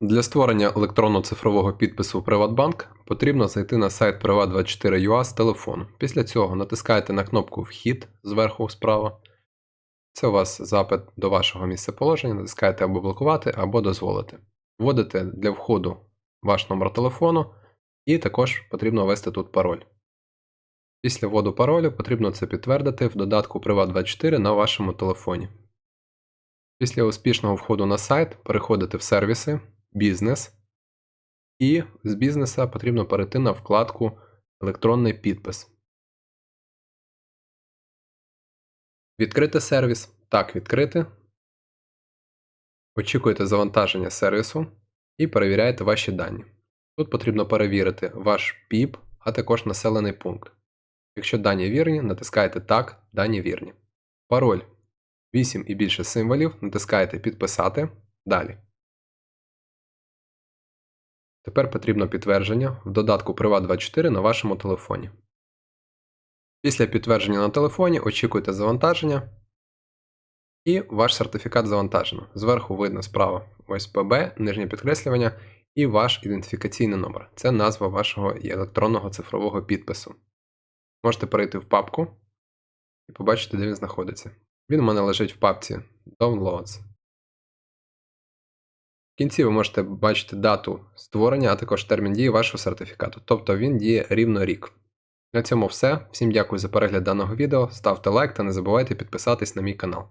Для створення електронного цифрового підпису Приватбанк потрібно зайти на сайт Privat24.ua з телефону. Після цього натискаєте на кнопку Вхід зверху справа. Це у вас запит до вашого місцеположення, натискаєте або блокувати, або дозволити. Вводите для входу ваш номер телефону і також потрібно ввести тут пароль. Після вводу паролю потрібно це підтвердити в додатку Privat24 на вашому телефоні. Після успішного входу на сайт переходите в сервіси, бізнес, і з бізнеса потрібно перейти на вкладку Електронний підпис. Відкрити сервіс. Так, відкрити. Очікуєте завантаження сервісу і перевіряєте ваші дані. Тут потрібно перевірити ваш ПІП, а також населений пункт. Якщо дані вірні, натискаєте Так, дані вірні. Пароль 8 і більше символів, натискаєте Підписати. Далі. Тепер потрібно підтвердження в додатку Privat24 на вашому телефоні. Після підтвердження на телефоні очікуйте завантаження і ваш сертифікат завантажено. Зверху видно справа ось ПБ, нижнє підкреслювання і ваш ідентифікаційний номер. Це назва вашого електронного цифрового підпису. Можете перейти в папку і побачити, де він знаходиться. Він у мене лежить в папці Downloads. В кінці ви можете бачити дату створення, а також термін дії вашого сертифікату. Тобто він діє рівно рік. На цьому все. Всім дякую за перегляд даного відео. Ставте лайк та не забувайте підписатись на мій канал.